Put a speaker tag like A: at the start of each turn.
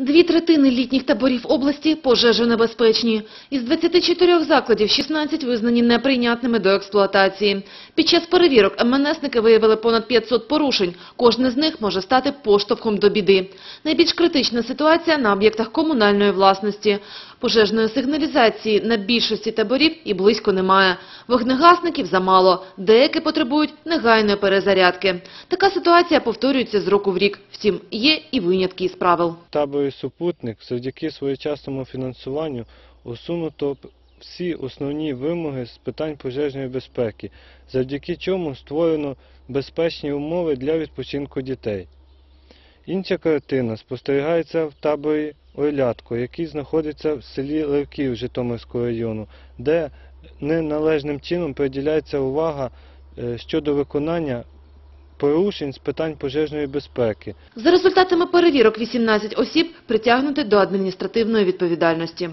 A: Дві третини літніх таборів області пожежонебезпечні. Із 24 закладів 16 визнані неприйнятними до експлуатації. Під час перевірок МНСники виявили понад 500 порушень. Кожне з них може стати поштовхом до біди. Найбільш критична ситуація на об'єктах комунальної власності. Пожежної сигналізації на більшості таборів і близько немає. Вогнегасників замало. Деякі потребують негайної перезарядки. Така ситуація повторюється з року в рік. Втім, є і винятки із правил.
B: Таборі супутник завдяки своєчасному фінансуванню усунуто всі основні вимоги з питань пожежної безпеки, завдяки чому створено безпечні умови для відпочинку дітей. Інша картина спостерігається в таборі Орлятко, який знаходиться в селі Левків Житомирського району, де неналежним чином приділяється увага е, щодо виконання порушень з питань пожежної безпеки.
A: За результатами перевірок 18 осіб притягнути до адміністративної відповідальності.